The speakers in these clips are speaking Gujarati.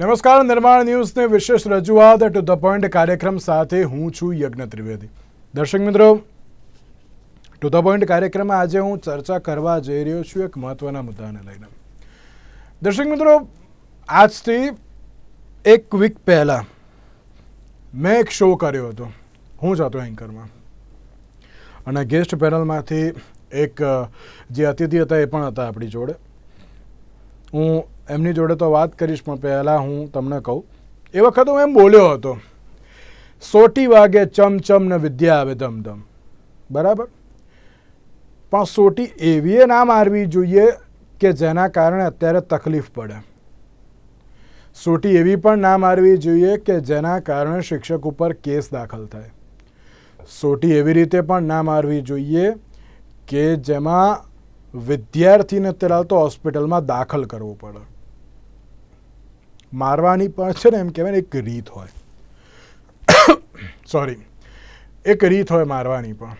નમસ્કાર, નિર્માણ ન્યૂઝની વિશેષ રજૂઆત ટુ ધ પોઈન્ટ કાર્યક્રમ સાથે હું છું યજ્ઞ ત્રિવેદી. દર્શક મિત્રો ટુ ધ પોઈન્ટ કાર્યક્રમમાં આજે હું ચર્ચા કરવા જઈ રહ્યો છું એક મહત્વના મુદ્દાને લઈને. દર્શક મિત્રો, આજથી એક વીક પહેલાં મેં એક શો કર્યો હતો, હું જ હતો એન્કરમાં અને ગેસ્ટ પેનલમાંથી એક જે અતિથિ હતા એ પણ હતા આપણી જોડે. હું એમની જોડે તો વાત કરીશ, પણ પહેલાં હું તમને કહું. એ વખત હું એમ બોલ્યો હતો, સોટી વાગે ચમચમ ને વિદ્યા આવે ધમધમ બરાબર? પણ સોટી એવી ના મારવી જોઈએ કે જેના કારણે અત્યારે તકલીફ પડે. સોટી એવી પણ ના મારવી જોઈએ કે જેના કારણે શિક્ષક ઉપર કેસ દાખલ થાય. સોટી એવી રીતે પણ ના મારવી જોઈએ કે જેમાં વિદ્યાર્થીને અત્યારે તો હોસ્પિટલમાં દાખલ કરવો પડે. મારવાની પણ છે ને એમ કહેવાય એક રીત હોય. સોરી એક રીત હોય મારવાની પણ.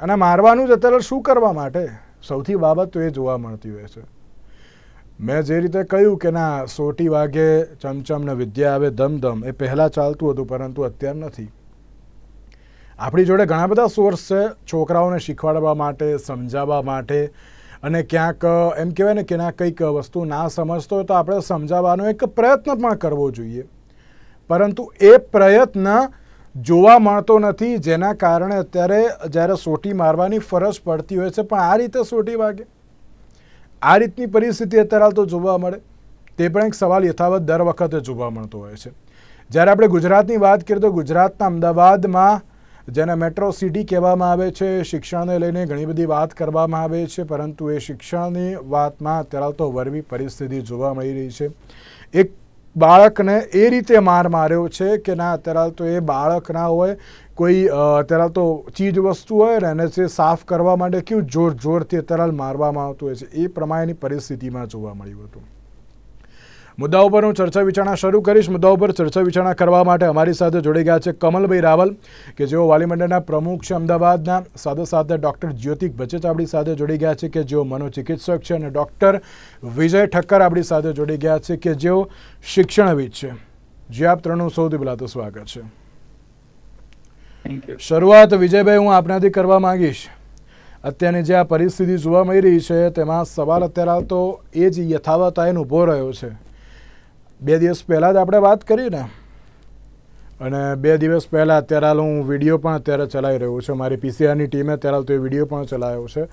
અને મારવાનું જ અત્યારે શું કરવા માટે? સૌથી બાબત તો એ જોવા મળતી હોય છે. મેં જે રીતે કહ્યું કે ના, સોટી વાગે ચમચમ ને વિદ્યા આવે ધમધમ, એ પહેલાં ચાલતું હતું, પરંતુ અત્યારે નથી. આપણી જોડે ઘણા બધા સોર્સ છે, છોકરાઓને શીખવાડવા માટે, સમજાવવા માટે. અને ક્યાંક એમ કહેવાય ને કે ના કંઈક વસ્તુ ના સમજતો હોય તો આપણે સમજાવવાનો એક પ્રયત્ન પણ કરવો જોઈએ. પરંતુ એ પ્રયત્ન જોવા મળતો નથી, જેના કારણે અત્યારે જ્યારે સોટી મારવાની ફરજ પડતી હોય છે, પણ આ રીતે સોટી વાગે. આ રીતની પરિસ્થિતિ અત્યારે તો જોવા મળે. તે પણ એક સવાલ યથાવત દર વખતે જોવા મળતો હોય છે. જ્યારે આપણે ગુજરાતની વાત કરીએ તો ગુજરાતના અમદાવાદમાં જેને મેટ્રો સિટી કહેવામાં આવે છે. શિક્ષણને લઈને ઘણી બધી વાત કરવામાં આવે છે, પરંતુ એ શિક્ષણની વાતમાં અત્યારે તો વરવી પરિસ્થિતિ જોવા મળી રહી છે. એક બાળકને એ રીતે માર માર્યો છે કે ના, અત્યારે તો એ બાળક ના હોય, કોઈ અત્યારે તો ચીજ વસ્તુ હોય ને એને જે સાફ કરવા માટે કેવું જોર જોરથી અત્યારે મારવામાં આવતું હોય છે. એ પ્રમાણેની પરિસ્થિતિમાં જોવા મળ્યું હતું. મુદ્દા ઉપર હું ચર્ચા વિચારણા શરૂ કરીશ. મુદ્દાઓ પર ચર્ચા વિચારણા કરવા માટે અમારી સાથે જોડી ગયા છે કમલભાઈ રાવલ કે જેઓ વાલીમંડળના પ્રમુખ છે અમદાવાદના. સાથે સાથે ડૉક્ટર જ્યોતિક બચેચ આપણી સાથે જોડી ગયા છે કે જેઓ મનોચિકિત્સક છે અને ડૉક્ટર વિજય ઠક્કર આપણી સાથે જોડી ગયા છે કે જેઓ શિક્ષણવિદ છે. જે આપ ત્રણનું સૌથી પહેલાં તો સ્વાગત છે. શરૂઆત વિજયભાઈ હું આપનાથી કરવા માંગીશ. અત્યારની જે આ પરિસ્થિતિ જોવા મળી રહી છે તેમાં સવાલ અત્યારે તો એ જ યથાવત આઈને ઊભો રહ્યો છે. બે દિવસ પહેલાં જ આપણે વાત કરી ને. અને બે દિવસ પહેલાં અત્યારે હાલ હું વીડિયો પણ અત્યારે ચલાવી રહ્યો છું. મારી પીસીઆરની ટીમે અત્યારે તો એ વીડિયો પણ ચલાવ્યો છે.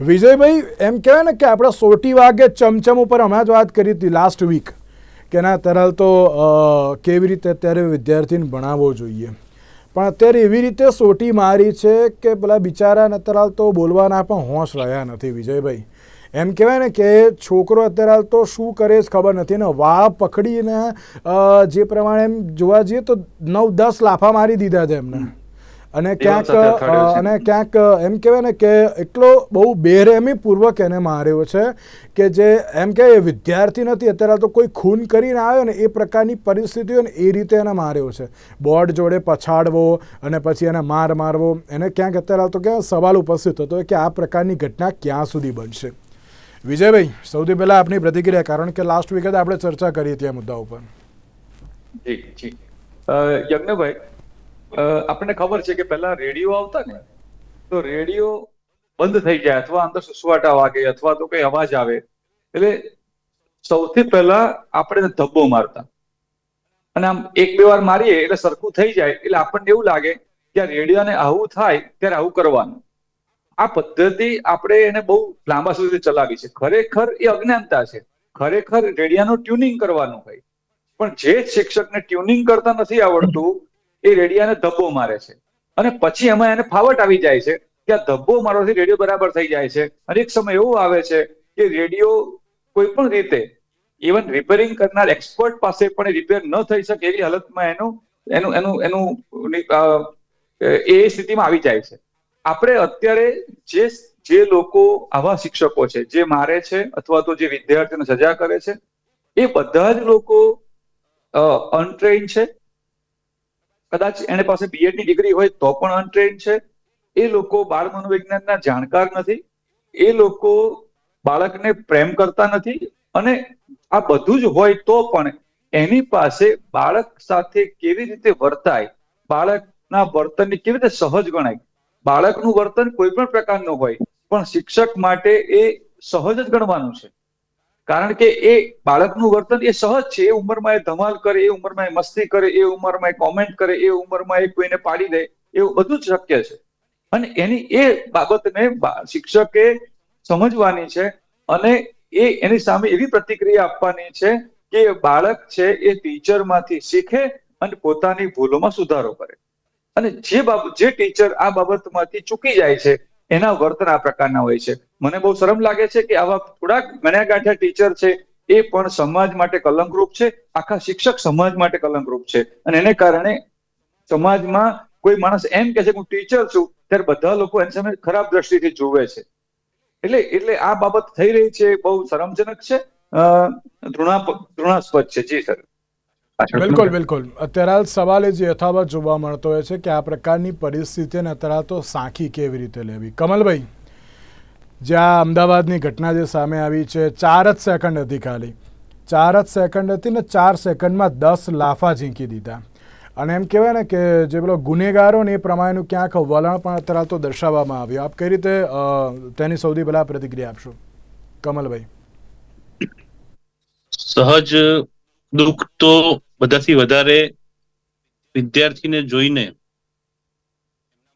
વિજયભાઈ, એમ કહેવાય ને કે આપણે સોટી વાગે ચમચમ ઉપર હમણાં જ વાત કરી હતી લાસ્ટ વીક કે ના, અત્યારે તો કેવી રીતે અત્યારે વિદ્યાર્થીને ભણાવવો જોઈએ. પણ અત્યારે એવી રીતે સોટી મારી છે કે પેલા બિચારાને અત્યારે હાલ તો બોલવાના પણ હોશ રહ્યા નથી વિજયભાઈ. એમ કહેવાય ને કે છોકરો અત્યારે હાલ તો શું કરે છે ખબર નથી ને વાહ પકડીને જે પ્રમાણે એમ જોવા જઈએ તો નવ દસ લાફા મારી દીધા છે એમને. અને ક્યાંક. અને ક્યાંક એમ કહેવાય ને કે એટલો બહુ બેરહેમી પૂર્વક એને માર્યો છે કે જે એમ કે એ વિદ્યાર્થી નથી અત્યારે તો કોઈ ખૂન કરીને આવ્યો ને એ પ્રકારની પરિસ્થિતિ હોય ને એ રીતે એને માર્યો છે. બોર્ડ જોડે પછાડવો અને પછી એને માર મારવો. એને ક્યાંક અત્યારે તો ક્યાં સવાલ ઉપસ્થિત થતો કે આ પ્રકારની ઘટના ક્યાં સુધી બનશે. વિજયભાઈ, સૌથી પહેલા આપની પ્રતિક્રિયા, કારણ કે લાસ્ટ વીકે આપણે ચર્ચા કરી હતી આ મુદ્દા ઉપર યજ્ઞભાઈ આપણને ખબર છે કે પહેલા રેડિયો આવતા ને, તો રેડિયો બંધ થઈ જાય અથવા અંદર સુસવાટા વાગે અથવા તો કઈ અવાજ આવે. એટલે સૌથી પહેલા આપણે ધબ્બો મારતા. અને આમ એક બે વાર મારીએ એટલે સરખું થઈ જાય. એટલે આપણને એવું લાગે કે આ રેડિયોને આવું થાય, ત્યારે આવું કરવાનું. આ પદ્ધતિ આપણે એને બહુ લાંબા સુધી ચલાવી છે. ખરેખર એ અજ્ઞાનતા છે. ખરેખર રેડિયાનું ટ્યુનિંગ કરવાનું હોય. પણ જે શિક્ષકને ટ્યુનિંગ કરતા નથી આવડતું, એ રેડિયાને ધબ્બો મારે છે. અને પછી એમાં એને ફાવટ આવી જાય છે કે આ ધબ્બો મારવાથી રેડિયો બરાબર થઈ જાય છે. અને એક સમય એવો આવે છે કે રેડિયો કોઈ પણ રીતે ઇવન રિપેરિંગ કરનાર એક્સપર્ટ પાસે પણ રિપેર ન થઈ શકે એવી હાલતમાં એનું એનું એનું એનું એ સ્થિતિમાં આવી જાય છે. આપણે અત્યારે જે જે લોકો આવા શિક્ષકો છે, જે મારે છે અથવા તો જે વિદ્યાર્થીઓને સજા કરે છે, એ બધા જ લોકો અનટ્રેન છે. કદાચ એને પાસે બીએડની ડિગ્રી હોય તો પણ અનટ્રેન છે. એ લોકો બાળ મનોવિજ્ઞાનના જાણકાર નથી. એ લોકો બાળકને પ્રેમ કરતા નથી અને આ બધું જ હોય તો પણ એની પાસે બાળક સાથે કેવી રીતે વર્તાય, બાળકના વર્તનને કેવી રીતે સહજ ગણાય બાળકનું વર્તન કોઈ પણ પ્રકારનું હોય, પણ શિક્ષક માટે એ સહજ જ ગણવાનું છે. કારણ કે એ બાળકનું વર્તન એ સહજ છે, એ ઉંમરમાં એ ધમાલ કરે, એ ઉંમરમાં એ મસ્તી કરે, એ ઉંમરમાં એ કોમેન્ટ કરે, એ ઉંમરમાં એ કોઈને પાડી દે, એવું બધું જ શક્ય છે. અને એની એ બાબતને શિક્ષકે સમજવાની છે અને એ એની સામે એવી પ્રતિક્રિયા આપવાની છે કે બાળક છે એ ટીચરમાંથી શીખે અને પોતાની ભૂલોમાં સુધારો કરે. અને જે બાબત જે ટીચર આ બાબતમાંથી ચૂકી જાય છે, એના વર્તન આ પ્રકારના હોય છે. મને બહુ શરમ લાગે છે કે આવા થોડાક ગણ્યા ગાંઠ્યા ટીચર છે, એ પણ સમાજ માટે કલંકરૂપ છે, આખા શિક્ષક સમાજ માટે કલંકરૂપ છે. અને એને કારણે સમાજમાં કોઈ માણસ એમ કે છે કે હું ટીચર છું, ત્યારે બધા લોકો એની સામે ખરાબ દ્રષ્ટિથી જોવે છે. એટલે એટલે આ બાબત થઈ રહી છે, બહુ શરમજનક છે. ધૃણા, ધૃણાસ્પદ છે. જી, સર. બિલકુલ બિલકુલ. અત્યારે હાલ સવાલ એ જ યથાવત જોવા મળતો હોય છે કે આ પ્રકારની પરિસ્થિતિને અત્યારે તો સાંખી કેવી રીતે લેવી? કમલભાઈ જ્યાં અમદાવાદની ઘટના જે સામે આવી છે ચાર જ સેકન્ડ હતી ખાલી. ચાર જ સેકન્ડ હતી ને ચાર સેકન્ડમાં દસ લાફા ઝીંકી દીધા. અને એમ કહેવાય ને કે જે પેલો ગુનેગારો ને એ પ્રમાણેનું ક્યાંક વલણ પણ અત્યારે તો દર્શાવવામાં આવ્યું. આપ કઈ રીતે તેની સૌથી પહેલા પ્રતિક્રિયા આપશો? કમલભાઈ. સહજ દુઃખ તો બધાથી વધારે વિદ્યાર્થીને જોઈને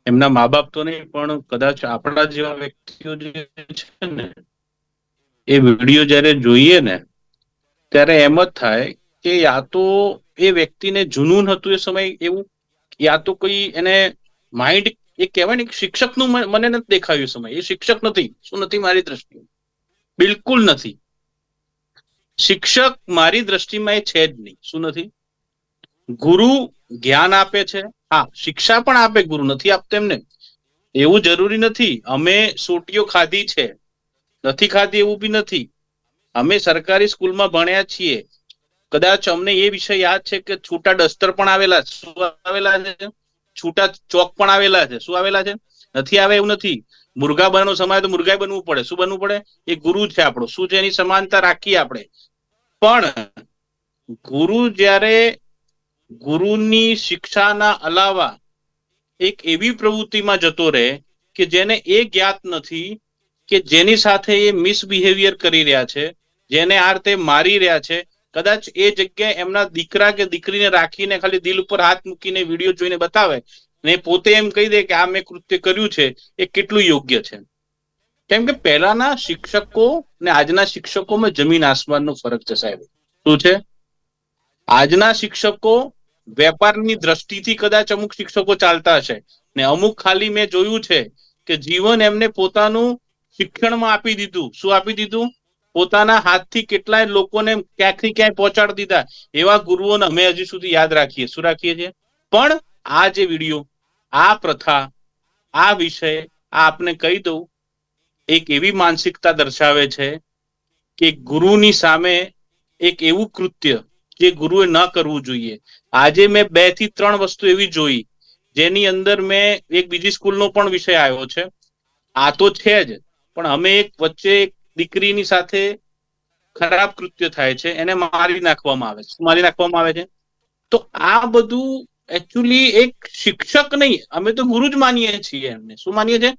એમના મા બાપ તો નહીં પણ કદાચ આપણા જેવા વ્યક્તિઓ જે છે ને, એ વીડિયો જ્યારે જોઈએ ને, ત્યારે એમ જ થાય કે યા તો એ વ્યક્તિને જુનૂન હતું એ સમય એવું, યા તો કોઈ એને માઇન્ડ એ કહેવાય ને શિક્ષકનું મને નથી દેખાયું સમય. એ શિક્ષક નથી. શું નથી મારી દ્રષ્ટિએ? બિલકુલ નથી. શિક્ષક મારી દ્રષ્ટિમાં એ છે જ નહીં. શું નથી? ગુરુ જ્ઞાન આપે છે. હા, શિક્ષા પણ આપે, ગુરુ નથી આપતો એમને એવું જરૂરી નથી. અમે સોટીઓ ખાધી છે. નથી ખાધી એવું બી નથી. અમે સરકારી સ્કૂલમાં ભણ્યા છીએ. કદાચ અમને એ વિષય યાદ છે કે છૂટા ડસ્ટર પણ આવેલા. શું આવેલા છે? છૂટા ચોક પણ આવેલા છે. શું આવેલા છે? નથી આવે એવું નથી. મુર્ગા બનવાનો સમય તો મુર્ગા બનવું પડે. શું બનવું પડે? એ ગુરુ છે આપણો. શું છે એની સમાનતા રાખીએ આપણે? પણ ગુરુ જ્યારે ગુરુની શિક્ષાના અલાવા એક એવી પ્રવૃત્તિમાં જતો રહે કે જેને એ જ્ઞાત નથી કે જેની સાથે એ મિસબિહેવિયર કરી રહ્યા છે, જેને આ રીતે મારી રહ્યા છે, કદાચ એ જગ્યાએ એમના દીકરા કે દીકરીને રાખીને ખાલી દિલ ઉપર હાથ મૂકીને વીડિયો જોઈને બતાવે ને પોતે એમ કહી દે કે આ મેં કૃત્ય કર્યું છે, એ કેટલું યોગ્ય છે. કેમ કે પહેલાના શિક્ષકો ને આજના શિક્ષકોમાં જમીન આસમાનનો ફરક છે સાહેબ. શું છે? આજના શિક્ષકો વેપારની દ્રષ્ટિથી કદાચ અમુક શિક્ષકો ચાલતા હશે. ને અમુક ખાલી મેં જોયું છે કે જીવન એમને પોતાનું શિક્ષણમાં આપી દીધું. શું આપી દીધું? પોતાના હાથથી કેટલાય લોકોને ક્યાંકથી ક્યાંય પહોંચાડી દીધા. એવા ગુરુઓને અમે હજી સુધી યાદ રાખીએ. શું રાખીએ છીએ? પણ આ જે વીડિયો, આ પ્રથા, આ વિષય, આ આપને કહી દઉં એક એવી માનસિકતા દર્શાવે છે કે ગુરુની સામે એક એવું કૃત્ય જે ગુરુએ ન કરવું જોઈએ. આજે મેં બેથી ત્રણ વસ્તુ એવી જોઈ, જેની અંદર મેં એક બીજી સ્કૂલનો પણ વિષય આવ્યો છે. આ તો છે જ, પણ અમે એક વચ્ચે એક દીકરીની સાથે ખરાબ કૃત્ય થાય છે, એને મારી નાખવામાં આવે છે. મારી નાખવામાં આવે છે. તો આ બધું એકચ્યુઅલી એક શિક્ષક નહીં, અમે તો ગુરુ જ માનીએ છીએ એમને. શું માનીએ છીએ?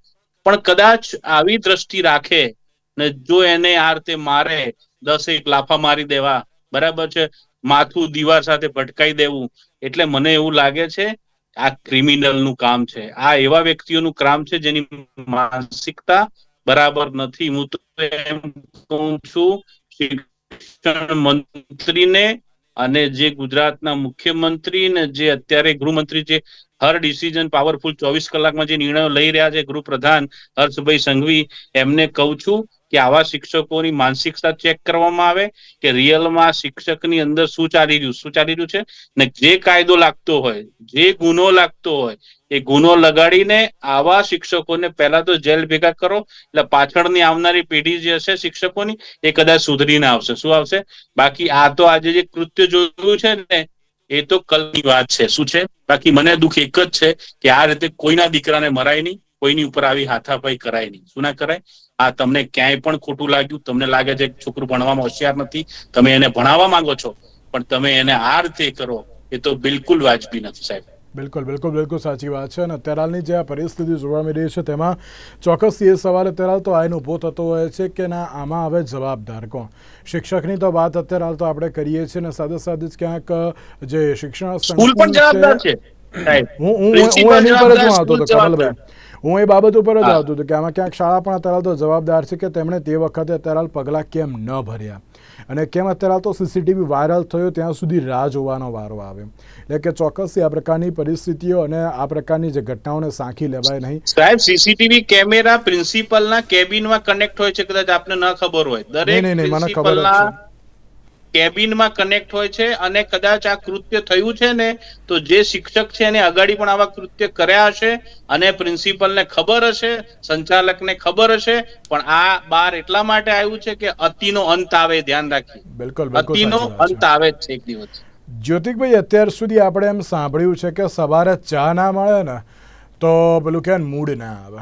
પણ કદાચ આવી દ્રષ્ટિ રાખે ને જો એને આ રીતે મારે દસ એક લાફા મારી દેવા, બરાબર છે? માથું દીવાર સાથે ભટકાઈ દેવું, એટલે મને એવું લાગે છે, આ ક્રિમિનલનું કામ છે. આ એવા વ્યક્તિઓનું કામ છે જેની માનસિકતા બરાબર નથી. હું તો એમ કહું છું, શિક્ષણ મંત્રીને અને જે ગુજરાતના મુખ્યમંત્રી ને જે અત્યારે ગૃહમંત્રી જે હર ડિસિઝન પાવરફુલ ચોવીસ કલાકમાં જે નિર્ણયો લઈ રહ્યા છે ગૃહપ્રધાન હર્ષભાઈ સંઘવી, એમને કહું છું કે આવા શિક્ષકોની માનસિકતા ચેક કરવામાં આવે કે રિયલમાં શિક્ષકની અંદર શું ચાલી રહ્યું, શું ચાલી રહ્યું છે? ને જે કાયદો લાગતો હોય, જે ગુનો લાગતો હોય, એ ગુનો લગાડીને આવા શિક્ષકોને પહેલા તો જેલ ભેગા કરો, એટલે પાછળની આવનારી પેઢી જે હશે શિક્ષકોની, એ કદાચ સુધરીને આવશે. શું આવશે? બાકી આ તો આજે જે કૃત્ય જોયું છે ને એ તો કલની વાત છે. શું છે? બાકી મને દુઃખ એક જ છે કે આ રીતે કોઈના દીકરાને મરાય નહીં, કોઈની ઉપર આવી હાથાપાઈ કરાય નહીં. શું ના કરાય? આ તમને ક્યાંય પણ ખોટું લાગ્યું. તમને લાગે છે છોકરું ભણવામાં હોશિયાર નથી. તમે એને ભણાવવા માંગો છો. પણ તમે એને આ રીતે કરો, એ તો બિલકુલ વાજબી નથી સાહેબ. બિલકુલ બિલકુલ બિલકુલ સાચી વાત છે. અને અત્યારની જે આ પરિસ્થિતિ જોવા મળી રહી છે તેમાં ચોક્કસથી એ સવાલ અત્યારે તો આયન ઊભો થતો હોય છે કે ના આમાં હવે જવાબદાર કોણ? શિક્ષકની તો વાત અત્યારે હાલ તો આપણે કરીએ છીએ ને સાથે સાથે જ ક્યાંક જે શિક્ષણ હું હું હું એની પર જ આવતો હતો કમલભાઈ હું એ બાબત ઉપર જ આવતો હતો કે આમાં ક્યાંક શાળા પણ અત્યારે તો જવાબદાર છે કે તેમણે તે વખતે અત્યારે પગલાં કેમ ન ભર્યા? અને કેમ અત્યારે તો સીસીટીવી વાયરલ થયો ત્યાં સુધી રાહ જોવાનો વારો આવે. એટલે કે ચોક્કસથી આ પ્રકારની પરિસ્થિતિઓ અને આ પ્રકારની જે ઘટનાઓને સાંખી લેવાય નહીં. સાહેબ સીસીટીવી કેમેરા પ્રિન્સિપલના કેબિનમાં કનેક્ટ હોય છે કદાચ આપને ન ખબર હોય. નહીં, દરેક પ્રિન્સિપલના. કેબિનમાં કનેક્ટ હોય છે અને કદાચ આ કૃત્ય થયું છે ને તો જે શિક્ષક છે એને અગાડી પણ આવા કૃત્ય કર્યા હશે અને પ્રિન્સિપલને ખબર હશે સંચાલકને ખબર હશે પણ આ બાર એટલા માટે આવ્યું છે કે અતિનો અંત આવે ધ્યાન રાખીએ. બિલકુલ બિલકુલ અતિનો અંત આવે જ છે એક દિવસ. જ્યોતિકભાઈ અત્યાર સુધી આપણે એમ સાંભળ્યું છે કે સવારે ચા ના મળે ને તો પેલું કે મૂડ ના આવે.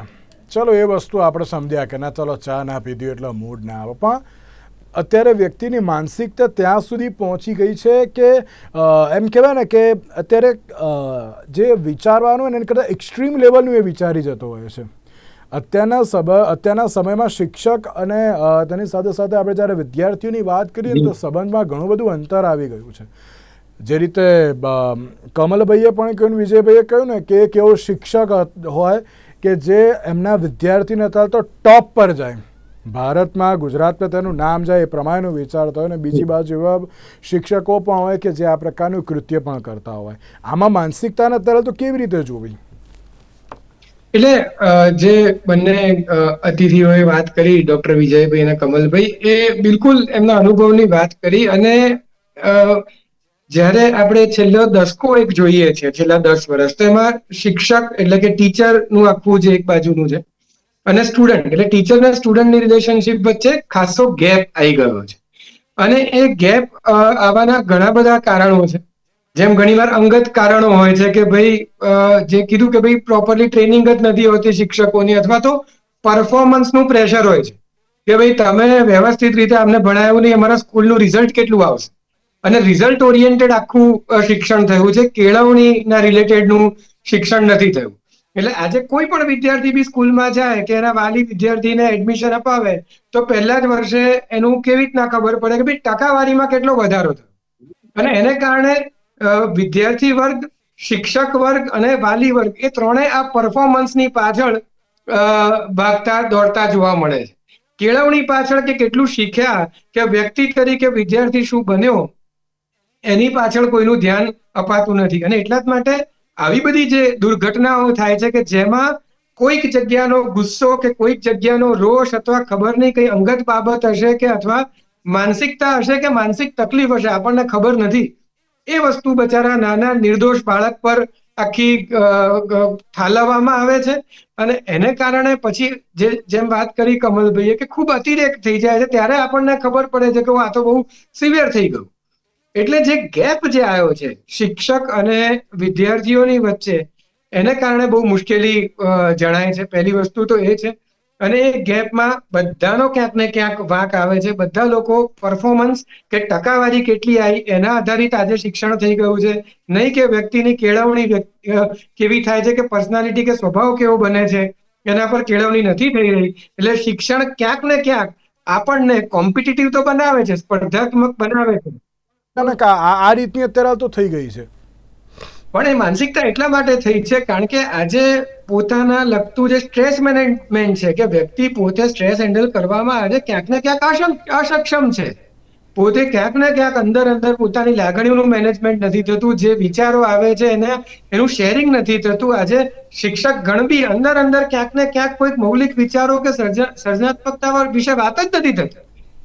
ચલો એ વસ્તુ આપણે સમજ્યા કે ના ચલો ચા ના પીધી એટલે મૂડ ના આવે. પણ અત્યારે વ્યક્તિની માનસિકતા ત્યાં સુધી પહોંચી ગઈ છે કે એમ કહેવાય ને કે અત્યારે જે વિચારવાનું એને કરતાં એક્સ્ટ્રીમ લેવલનું એ વિચારી જતો હોય છે. અત્યારના સબ, અત્યારના સમયમાં શિક્ષક અને તેની સાથે સાથે આપણે જ્યારે વિદ્યાર્થીઓની વાત કરીએ તો સંબંધમાં ઘણું બધું અંતર આવી ગયું છે. જે રીતે કમલભાઈએ પણ કહ્યું વિજયભાઈએ કહ્યું ને કે એક એવો શિક્ષક હોય કે જે એમના વિદ્યાર્થીને અત્યારે તો ટોપ પર જાય. ભારતમાં ગુજરાતમાં તેનું નામ જાય એ પ્રમાણેનું વિચારતા હોય અને બીજી બાજુ એવા શિક્ષકો પણ હોય કે જે આ પ્રકારનું કૃત્ય પણ કરતા હોય. આમાં માનસિકતાને અત્યારે તો કેવી રીતે જોવી? એટલે જે બંને અતિથિઓએ વાત કરી ડોક્ટર વિજયભાઈ અને કમલભાઈ એ બિલકુલ એમના અનુભવની વાત કરી અને જ્યારે આપણે છેલ્લો દસકો એક જોઈએ છે છેલ્લા દસ વર્ષ તો એમાં શિક્ષક એટલે કે ટીચરનું આખું જે એક બાજુનું છે અને સ્ટુડન્ટ એટલે ટીચર અને સ્ટુડન્ટની રિલેશનશિપ વચ્ચે ખાસો ગેપ આવી ગયો છે. અને એ ગેપ આવવાના ઘણા બધા કારણો છે. જેમ ઘણીવાર અંગત કારણો હોય છે કે ભાઈ જે કીધું કે ભાઈ પ્રોપરલી ટ્રેનિંગ જ નથી હોતી શિક્ષકોની અથવા તો પરફોર્મન્સનું પ્રેશર હોય છે. કે ભાઈ તમે વ્યવસ્થિત રીતે અમને ભણાયું નહીં, અમારા સ્કૂલનું રિઝલ્ટ કેટલું આવશે? અને રિઝલ્ટ ઓરિએન્ટેડ આખું શિક્ષણ થયું છે. કેળવણીના રિલેટેડનું શિક્ષણ નથી થયું. એટલે આજે કોઈ પણ વિદ્યાર્થી બી સ્કૂલમાં જાય કે એના વાલી વિદ્યાર્થીને એડમિશન અપાવે, તો પહેલા જ વર્ષે એનું કેવી રીતના ખબર પડે કે ભાઈ ટકાવારીમાં કેટલો વધારો થયો? અને એને કારણે વિદ્યાર્થી વર્ગ, શિક્ષક વર્ગ અને વાલી વર્ગ એ ત્રણેય આ પરફોર્મન્સની પાછળ ભાગતા દોડતા જોવા મળે છે. કેળવણી પાછળ કે કેટલું શીખ્યા કે વ્યક્તિ તરીકે વિદ્યાર્થી શું બન્યો, એની પાછળ કોઈનું ધ્યાન અપાતું નથી. અને એટલા જ માટે આવી બધી જે દુર્ઘટનાઓ થાય છે કે જેમાં કોઈક જગ્યાનો ગુસ્સો કે કોઈક જગ્યાનો રોષ અથવા ખબર નહીં કઈ અંગત બાબત હશે કે અથવા માનસિકતા હશે કે માનસિક તકલીફ હશે આપણને ખબર નથી. એ વસ્તુ બચારા નાના નિર્દોષ બાળક પર આખી ઠાલવવામાં આવે છે. અને એને કારણે પછી જે જેમ વાત કરી કમલભાઈએ કે ખૂબ અતિરેક થઈ જાય છે ત્યારે આપણને ખબર પડે છે કે "ઓહ, આ તો બહુ સિવિયર થઈ ગયું. એટલે જે ગેપ જે આવ્યો છે, શિક્ષક અને વિદ્યાર્થીઓની વચ્ચે, એને કારણે બહુ મુશ્કેલી જણાય છે. પહેલી વસ્તુ તો એ છે. અને એ ગેપમાં બધાનો ક્યાંક ને ક્યાંક વાંક આવે છે. બધા લોકો પરફોર્મન્સ કે ટકાવારી કેટલી આવી, એના આધારિત આજે શિક્ષણ થઈ ગયું છે. નહીં કે વ્યક્તિની કેળવણી કેવી થાય છે કે પર્સનાલિટી કે સ્વભાવ કેવો બને છે, એના પર કેળવણી નથી થઈ રહી. એટલે શિક્ષણ ક્યાંક ને ક્યાંક આપણને કોમ્પિટિટિવ તો બનાવે છે, સ્પર્ધાત્મક બનાવે છે. ના, આ રીતની અત્યારે હાલ તો થઈ ગઈ છે. પણ એ માનસિકતા એટલા માટે થઈ છે કારણ કે આજે પોતાના લગતું જે સ્ટ્રેસ મેનેજમેન્ટ છે કે વ્યક્તિ પોતે સ્ટ્રેસ હેન્ડલ કરવામાં આજે ક્યાંક ને ક્યાંક અસક્ષમ છે. પોતે ક્યાંક ને ક્યાંક અંદર અંદર પોતાની લાગણીઓનું મેનેજમેન્ટ નથી થતું જે વિચારો આવે છે એને એનું શેરિંગ નથી થતું. આજે શિક્ષક ગણ બી અંદર અંદર ક્યાંક ને ક્યાંક કોઈક મૌલિક વિચારો કે સર્જ- સર્જનાત્મકતા વિશે વાત જ નથી થતી.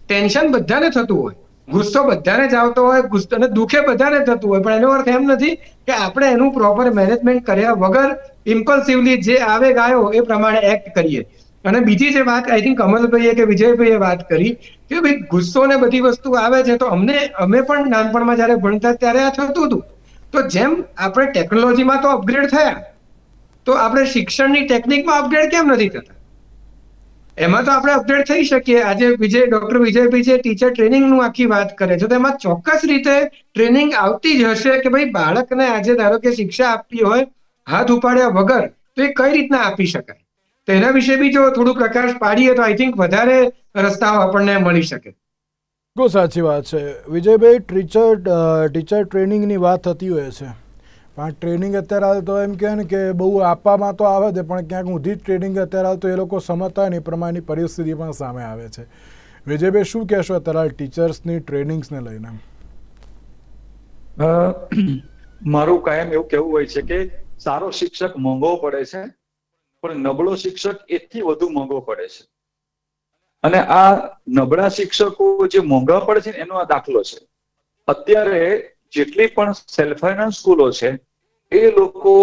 ટેન્શન બધાને થતું હોય. ગુસ્સો બધાને જ આવતો હોય, ગુસ્સો અને દુઃખે બધાને થતું હોય. પણ એનો અર્થ એમ નથી કે આપણે એનું પ્રોપર મેનેજમેન્ટ કર્યા વગર ઇમ્પલ્સિવલી જે આવે ગાયો એ પ્રમાણે એક્ટ કરીએ. અને બીજી જે વાત આઈ થિંક કમલભાઈએ કે વિજયભાઈએ વાત કરી કે ભાઈ ગુસ્સો ને બધી વસ્તુ આવે છે તો અમને, અમે પણ નાનપણમાં જ્યારે ભણતા ત્યારે આ થતું હતું. તો જેમ આપણે ટેકનોલોજીમાં તો અપગ્રેડ થયા, તો આપણે શિક્ષણની ટેકનિકમાં અપગ્રેડ કેમ નથી થતા? એમાં તો આપણે અપડેટ થઈ શકીએ. આજે વિજય ડોક્ટર વિજયભાઈ જે ટીચર ટ્રેનિંગનું આખી વાત કરે છે, તો એમાં ચોક્કસ રીતે ટ્રેનિંગ આવતી જ હશે કે ભાઈ બાળકને આજે ધારો કે શિક્ષા આપવી હોય, હાથ ઉપાડ્યા વગર, તો એ કઈ રીતના આપી શકાય? તો એના વિશે બી જો થોડું પ્રકાશ પાડીએ તો આઈ થિંક વધારે રસ્તાઓ આપણને મળી શકે. બહુ સાચી વાત છે. વિજયભાઈ ટીચર ટીચર ટ્રેનિંગની વાત થતી હોય છે. પણ ટ્રેનિંગ અત્યારે હાલ તો એમ કહે ને કે બહુ આપવામાં તો આવે છે, પણ ક્યાંક ઊંધી જ ટ્રેનિંગ અત્યારે હાલ તો એ લોકો સમજતા હોય ને એ પ્રમાણેની પરિસ્થિતિ પણ સામે આવે છે. વિજયભાઈ, શું કહેશો અત્યારે હાલ ટીચર્સની ટ્રેનિંગ્સને લઈને? મારું કાયમ એવું કહેવું હોય છે કે સારો શિક્ષક મોંઘો પડે છે, પણ નબળો શિક્ષક એથી વધુ મોંઘો પડે છે. અને આ નબળા શિક્ષકો જે મોંઘા પડે છે એનો આ દાખલો છે. અત્યારે જેટલી પણ સેલ્ફ ફાઇનાન્સ સ્કૂલો છે, એ લોકો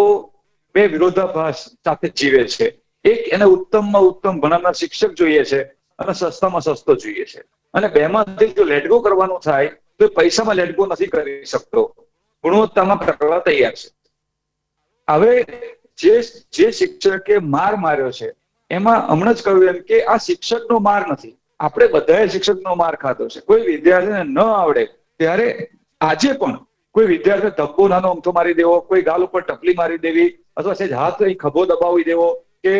બે વિરોધાભાસ સાથે જીવે છે. એક એને ઉત્તમમાં ઉત્તમ ભણાવનાર શિક્ષક જોઈએ છે અને સસ્તામાં સસ્તો જોઈએ છે. અને બેમાંથી જો લેટગો કરવાનું થાય, તો પૈસામાં લેટગો નથી કરી શકતો. ગુણવત્તામાં કરવા તૈયાર છે. હવે જે જે શિક્ષકે માર માર્યો છે, એમાં હમણાં જ કહ્યું એમ કે આ શિક્ષકનો માર નથી. આપણે બધાએ શિક્ષકનો માર ખાધો છે. કોઈ વિદ્યાર્થીને ન આવડે, ત્યારે આજે પણ કોઈ વિદ્યાર્થી ધક્કો નાનો અમથો મારી દેવો, કોઈ ગાલ ઉપર ટપલી મારી દેવી અથવા સેજ હાથ અહીં ખભો દબાવી દેવો કે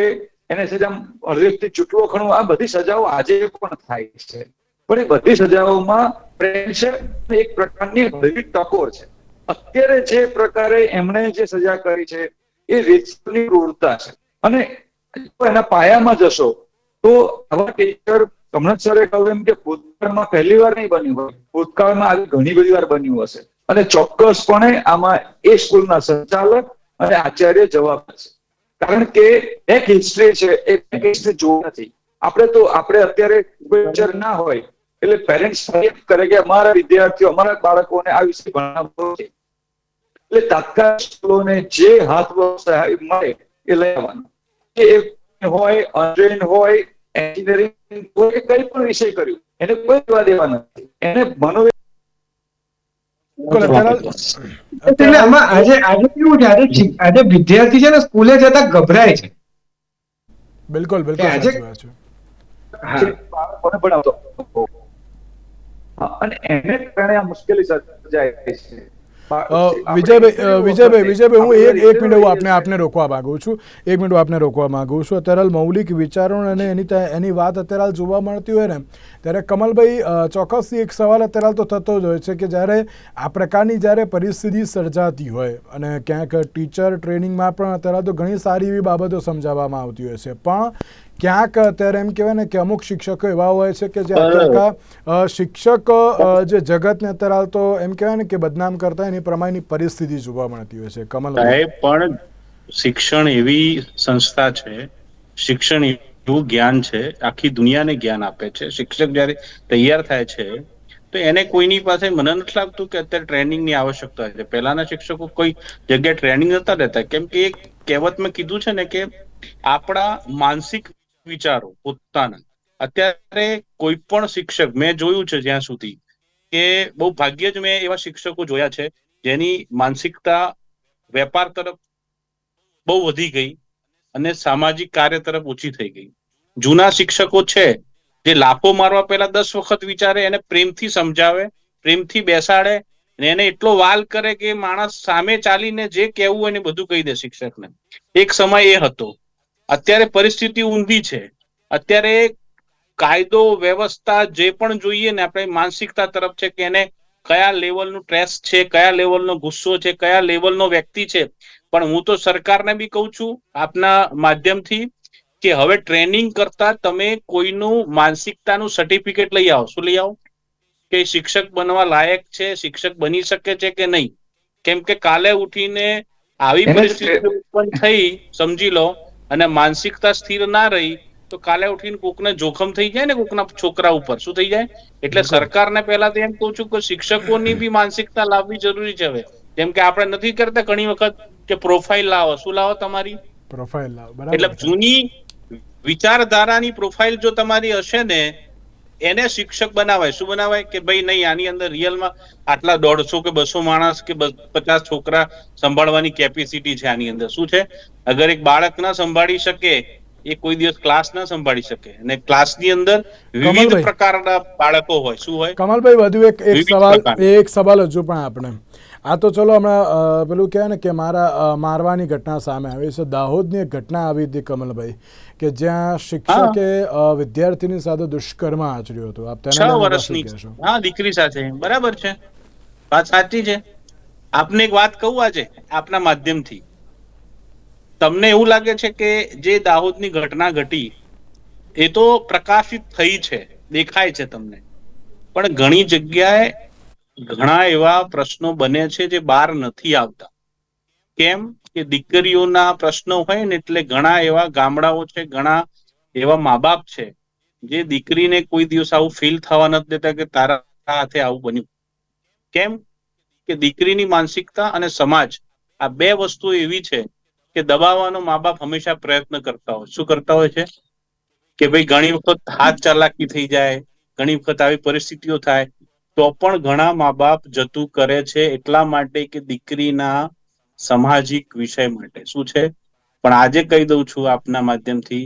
એને સેજ આમ હળવેકથી ચૂંટવો ખણવું આ બધી સજાઓ આજે પણ થાય છે. પણ એ બધી સજાઓમાં પ્રેમ છે એક પ્રકારની ભયભીત ટકોર છે. અત્યારે જે પ્રકારે એમણે જે સજા કરી છે એ રીતની ક્રૂરતા છે. અને એના પાયામાં જશો તો આવા ટીચર કમનત સરે કહ્યું એમ કે ભૂતકાળમાં પહેલી વાર નહીં બન્યું હોય. ભૂતકાળમાં આવી ઘણી બધી વાર બન્યું હશે. અને ચોક્કસપણે આમાં એ સ્કૂલના સંચાલક અને આચાર્ય જવાબદાર છે કારણ કે એક હિસ્ટ્રી છે, એક હિસ્ટ્રી જોવા નથી. આપણે તો, આપણે અત્યારે ટીચર ના હોય, એટલે પેરેન્ટ્સ કરે કે અમારા વિદ્યાર્થીઓ, અમારા બાળકોને આ વિષય ભણાવવો છે. એટલે તાત્કાલિક સ્કૂલોને જે હાથ સહાય મળે, એ લઈ આવવાનું. એ હોય અનટ્રેન હોય એન્જિનિયરિંગ હોય કઈ પણ વિષય કર્યું. એને કોઈ લેવા દેવા નથી. એને મનો બિલકુલ અત્યારે હાલ- એટલે આમાં આજે આજે કેવું છે? આજે આજે વિદ્યાર્થી છે ને સ્કૂલે જતા ગભરાય છે. બિલકુલ બિલકુલ આજે- અને એને કારણે આ મુશ્કેલી સર્જાય છે. વિજયભાઈ વિજયભાઈ વિજયભાઈ હું એક એક મિનિટ હું આપને આપને રોકવા માંગુ છું. એક મિનિટ હું આપને રોકવા માંગુ છું. અત્યારે મૌલિક વિચારો અને એની એની વાત અત્યારે હાલ જોવા મળતી હોય ને ત્યારે કમલભાઈ ચોક્કસથી એક સવાલ અત્યારે તો થતો જ હોય છે કે જ્યારે આ પ્રકારની જ્યારે પરિસ્થિતિ સર્જાતી હોય અને ક્યાંક ટીચર ટ્રેનિંગમાં પણ અત્યારે તો ઘણી સારી એવી બાબતો સમજાવવામાં આવતી હોય છે. પણ ક્યાંક અત્યારે એમ કહેવાય ને કે અમુક શિક્ષકો એવા હોય છે કે જે અ, શિક્ષક જે જગતને અત્યારે હાલ તો એમ કહેવાય ને કે બદનામ કરતા એની પ્રમાણેની પરિસ્થિતિ જોવા મળતી હોય છે. કમલ સાહેબ પણ શિક્ષણ એવી સંસ્થા છે શિક્ષણ એવું જ્ઞાન છે આખી દુનિયાને જ્ઞાન આપે છે. શિક્ષક જ્યારે તૈયાર થાય છે તો એને કોઈની પાસે મને નથી લાગતું કે અત્યારે ટ્રેનિંગની આવશ્યકતા છે. પહેલાના શિક્ષકો કોઈ જગ્યાએ ટ્રેનિંગ નતા લેતા. કેમ કે એક કહેવત મેં કીધું છે ને કે આપણા માનસિક વિચારો પોતાના. અત્યારે કોઈ પણ શિક્ષક, મેં જોયું છે જ્યાં સુધી કે બહુ ભાગ્યે જ મેં એવા શિક્ષકો જોયા છે જેની માનસિકતા વેપાર તરફ બહુ વધી ગઈ અને સામાજિક કાર્ય તરફ ઓછી થઈ ગઈ. જૂના શિક્ષકો છે જે લાફો મારવા પહેલા દસ વખત વિચારે, એને પ્રેમથી સમજાવે, પ્રેમથી બેસાડે અને એને એટલો વાલ કરે કે માણસ સામે ચાલીને જે કહેવું હોય ને બધું કહી દે શિક્ષકને. એક સમય એ હતો અત્યારે પરિસ્થિતિ ઊંધી છે. અત્યારે કાયદો વ્યવસ્થા જે પણ જોઈએ ને આપણે માનસિકતા તરફ છે કે એને કયા લેવલનું ટ્રેસ છે કયા લેવલનો ગુસ્સો છે કયા લેવલનો વ્યક્તિ છે. પણ હું તો સરકારને બી કહું છું આપના માધ્યમથી કે હવે ટ્રેનિંગ કરતા તમે કોઈનું માનસિકતાનું સર્ટિફિકેટ લઈ આવો. શું લઈ આવો? કે શિક્ષક બનવા લાયક છે શિક્ષક બની શકે છે કે નહીં? કેમ કે કાલે ઉઠીને આવી પરિસ્થિતિ ઉત્પન્ન થઈ સમજી લો અને માનસિકતા સ્થિર ના રહી તો કાલે ઉઠીને કોકને જોખમ થઈ જાય ને કોકના છોકરા ઉપર. શું થઈ જાય? એટલે સરકારને પહેલા તો એમ કહું છું કે શિક્ષકોની બી માનસિકતા લાવવી જરૂરી છે હવે. જેમ કે આપણે નથી કરતા ઘણી વખત કે પ્રોફાઇલ લાવો. શું લાવો તમારી? પ્રોફાઇલ લાવો. એટલે બરાબર. જૂની વિચારધારાની પ્રોફાઇલ જો તમારી હશે ને એને શિક્ષક બનાવાય. શું બનાવાય? કે ભાઈ નહીં આની અંદર રિયલમાં આટલા દોઢસો કે બસો માણસ કે પચાસ છોકરા સંભાળવાની કેપેસિટી છે આની અંદર. શું છે? અગર એક બાળક ના સંભાળી શકે એ કોઈ દિવસ ક્લાસ ના સંભાળી શકે. અને ક્લાસની અંદર વિવિધ પ્રકારના બાળકો હોય. શું હોય? કમલભાઈ વધુ એક એક સવાલ એક સવાલ હજુ પણ આપણે. આ તો ચલો હમણાં પેલું કહેવાય ને કે મારા મારવાની ઘટના સામે આવી છે. દાહોદની એક ઘટના આવી હતી કમલભાઈ કે જ્યાં શિક્ષકે વિદ્યાર્થીની સાથે દુષ્કર્મ આચર્યું હતું. આપ છ વર્ષની હા દીકરી સાથે. બરાબર છે. વાત સાચી છે. આપને એક વાત કહું આજે આપના માધ્યમથી. તમને એવું લાગે છે કે જે દાહોદની ઘટના ઘટી એ તો પ્રકાશિત થઈ છે દેખાય છે તમને. પણ ઘણી જગ્યાએ ઘણા એવા પ્રશ્નો બને છે જે બહાર નથી આવતા. કેમ? કે દીકરીઓના પ્રશ્નો હોય ને એટલે ઘણા એવા ગામડાઓ છે, ઘણા એવા મા બાપ છે, જે દીકરીને કોઈ દિવસ આવું ફીલ થવા નથી દેતા કે તારા હાથે આવું બન્યું. કેમ? કે દીકરીની માનસિકતા અને સમાજ આ બે વસ્તુ એવી છે કે દબાવવાનો મા બાપ હંમેશા પ્રયત્ન કરતા હોય. શું કરતા હોય છે? કે ભાઈ ઘણી વખત હાથ ચાલાકી થઈ જાય, ઘણી વખત આવી પરિસ્થિતિઓ થાય તો પણ ઘણા મા બાપ જતું કરે છે એટલા માટે કે દીકરીના સામાજિક વિષય માટે. શું છે? પણ આજે કહી દઉં છું આપના માધ્યમથી,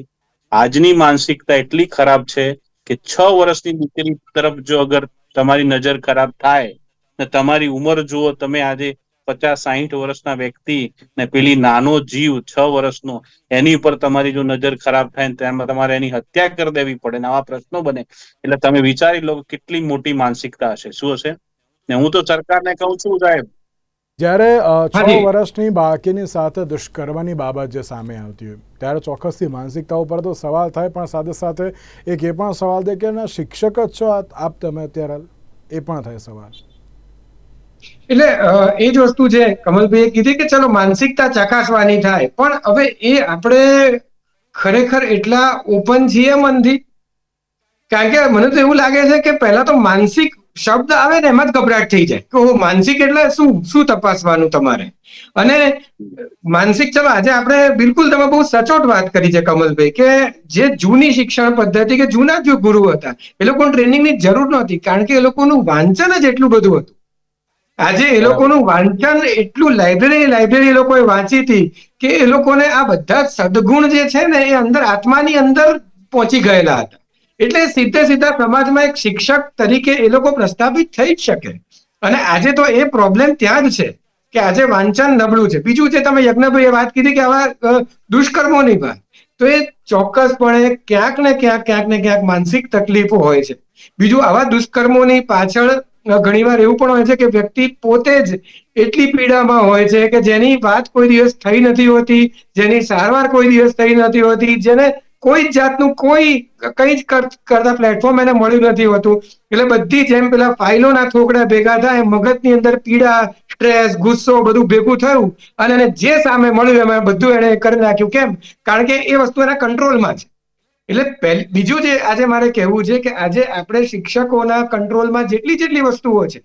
આજની માનસિકતા એટલી ખરાબ છે કે છ વર્ષની દીકરી તરફ જો અગર તમારી નજર ખરાબ થાય, ને તમારી ઉંમર જુઓ, તમે આજે પચાસ સાહીઠ વર્ષના વ્યક્તિ ને પેલી નાનો જીવ છ વર્ષનો એની ઉપર તમારી જો નજર ખરાબ થાય ને તેમાં તમારે એની હત્યા કરી દેવી પડે ને આવા પ્રશ્નો બને. એટલે તમે વિચારી લો કેટલી મોટી માનસિકતા હશે. શું હશે? ને હું તો સરકારને કહું છું સાહેબ. જ્યારે છ વર્ષની બાળકીની સાથે દુષ્કર્મની બાબત જે સામે આવતી હોય ત્યારે ચોક્કસથી માનસિકતા ઉપર તો સવાલ થાય પણ સાથે સાથે એક એ પણ સવાલ થાય કે શિક્ષક જ છો આપ તમે અત્યારે એ પણ થાય સવાલ. એટલે એ જ વસ્તુ છે. કમલભાઈએ કીધી કે ચલો માનસિકતા ચકાસવાની થાય. પણ હવે એ આપણે ખરેખર એટલા ઓપન છીએ મનથી, કારણ કે મને તો એવું લાગે છે કે પહેલા તો માનસિક શબ્દ આવે ને એમાં જ ગભરાટ થઈ જાય. કે માનસિક એટલે શું? શું તપાસવાનું તમારે? અને માનસિક, ચલો આજે આપણે બિલકુલ તમે બહુ સચોટ વાત કરી છે કમલભાઈ, કે જે જૂની શિક્ષણ પદ્ધતિ, કે જૂના જે ગુરુ હતા, એ લોકોને ટ્રેનિંગની જરૂર નહોતી. કારણ કે એ લોકોનું વાંચન જ એટલું બધું હતું. આજે એ લોકોનું વાંચન એટલું લાઇબ્રેરી લાઇબ્રેરી એ લોકોએ વાંચી હતી કે એ લોકોને આ બધા સદગુણ જે છે ને એ અંદર, આત્માની અંદર પહોંચી ગયેલા હતા. એટલે સીધે સીધા સમાજમાં એક શિક્ષક તરીકે એ લોકો પ્રસ્થાપિત થઈ જ શકે. અને આજે તો એ પ્રોબ્લેમ ત્યાં જ છે કે આજે વાંચન નબળું છે. બીજું જે તમે યજ્ઞભાઈએ વાત કીધી કે આવા દુષ્કર્મોની વાત. તો એ ચોક્કસપણે ક્યાંક ને ક્યાંક ક્યાંક ને ક્યાંક માનસિક તકલીફો હોય છે. બીજું આવા દુષ્કર્મોની પાછળ ઘણીવાર એવું પણ હોય છે કે વ્યક્તિ પોતે જ એટલી પીડામાં હોય છે કે જેની વાત કોઈ દિવસ થઈ નથી હોતી, જેની સારવાર કોઈ દિવસ થઈ નથી હોતી, જેને કોઈ જ જાતનું કોઈ કઈ જ કરતા પ્લેટફોર્મ એને મળ્યું નથી હોતું. એટલે બધી જેમ પેલા ફાઇલોના થોકડા ભેગા થાય મગજની અંદર પીડા સ્ટ્રેસ ગુસ્સો બધું ભેગું થયું અને એને જે સામે મળ્યું એમાં બધું એને કરી નાખ્યું. કેમ? કારણ કે એ વસ્તુ એના કંટ્રોલમાં છે. એટલે પહેલ- બીજું જે આજે મારે કહેવું છે કે આજે આપણે શિક્ષકોના કંટ્રોલમાં જેટલી જેટલી વસ્તુઓ છે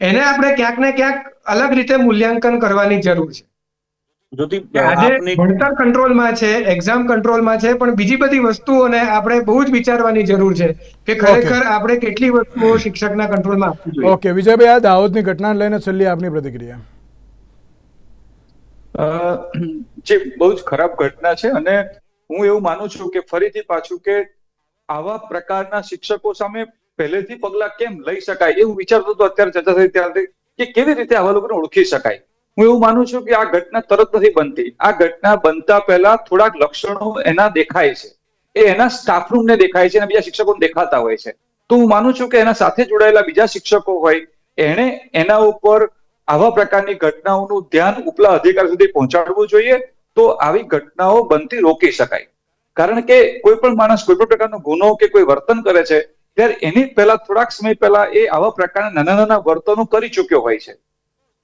એને આપણે ક્યાંક ને ક્યાંક અલગ રીતે મૂલ્યાંકન કરવાની જરૂર છે. આજે ભણતર કંટ્રોલમાં છે એક્ઝામ કંટ્રોલમાં છે પણ બીજી બધી વસ્તુઓને આપણે બહુ જ વિચારવાની જરૂર છે કે ખરેખર આપણે કેટલી વસ્તુઓ શિક્ષકના કંટ્રોલમાં આપવી જોઈએ. ઓકે વિજયભાઈ આ દાહોદની ઘટના લઈને છેલ્લી આપની પ્રતિક્રિયા. અ, જે બહુ જ ખરાબ ઘટના છે અને હું એવું માનું છું કે ફરીથી પાછું કે આવા પ્રકારના શિક્ષકો સામે પહેલેથી પગલા કેમ લઈ શકાય? એવું વિચારતો હતો અત્યારે ચર્ચા થઈ ત્યારથી કે કેવી રીતે આવા લોકોને ઓળખી શકાય? હું એવું માનું છું કે આ ઘટના તરત નથી બનતી. આ ઘટના બનતા પહેલા થોડાક લક્ષણો એના દેખાય છે. એ એના સ્ટાફ રૂમને દેખાય છે અને બીજા શિક્ષકોને દેખાતા હોય છે. તો હું માનું છું કે એના સાથે જોડાયેલા બીજા શિક્ષકો હોય, એણે એના ઉપર આવા પ્રકારની ઘટનાઓનું ધ્યાન ઉપલા અધિકાર સુધી પહોંચાડવું જોઈએ. તો આવી ઘટનાઓ બનતી રોકી શકાય. કારણ કે કોઈ પણ માણસ કોઈ પણ પ્રકારનો ગુનો કે કોઈ વર્તન કરે છે, ત્યારે એની પહેલા થોડાક સમય પહેલા એ આવા પ્રકારના નાના નાના વર્તનો કરી ચૂક્યો હોય છે.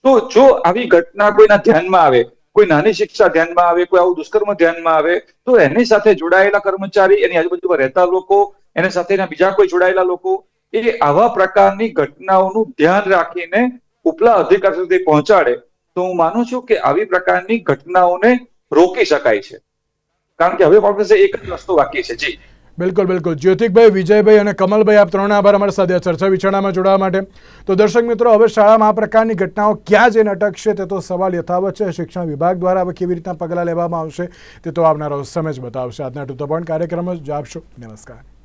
તો જો આવી ઘટના કોઈના ધ્યાનમાં આવે, કોઈ નાની શિક્ષા ધ્યાનમાં આવે, કોઈ આવું દુષ્કર્મ ધ્યાનમાં આવે, તો એની સાથે જોડાયેલા કર્મચારી, એની આજુબાજુમાં રહેતા લોકો, એની સાથે બીજા કોઈ જોડાયેલા લોકો, એ આવા પ્રકારની ઘટનાઓનું ધ્યાન રાખીને ઉપલા અધિકાર સુધી પહોંચાડે, તો હું માનું છું કે આવી પ્રકારની ઘટનાઓને રોકી શકાય છે. કારણ કે હવે કોંગ્રેસે એક જ રસ્તો બાકી છે. જી. બિલકુલ બિલકુલ. જ્યોતિકભાઈ, વિજયભાઈ અને કમલભાઈ, આપ ત્રણ આભાર અમારી સાથે ચર્ચા વિચારણામાં જોડાવા માટે. તો દર્શક મિત્રો, હવે શાળામાં આ પ્રકારની ઘટનાઓ ક્યાં જઈને અટકશે તે તો સવાલ યથાવત છે. શિક્ષણ વિભાગ દ્વારા હવે કેવી રીતના પગલાં લેવામાં આવશે તે તો આવનારો સમય જ બતાવશે. આજના ટુ ધ પોઈન્ટ કાર્યક્રમ જ આપશો. નમસ્કાર.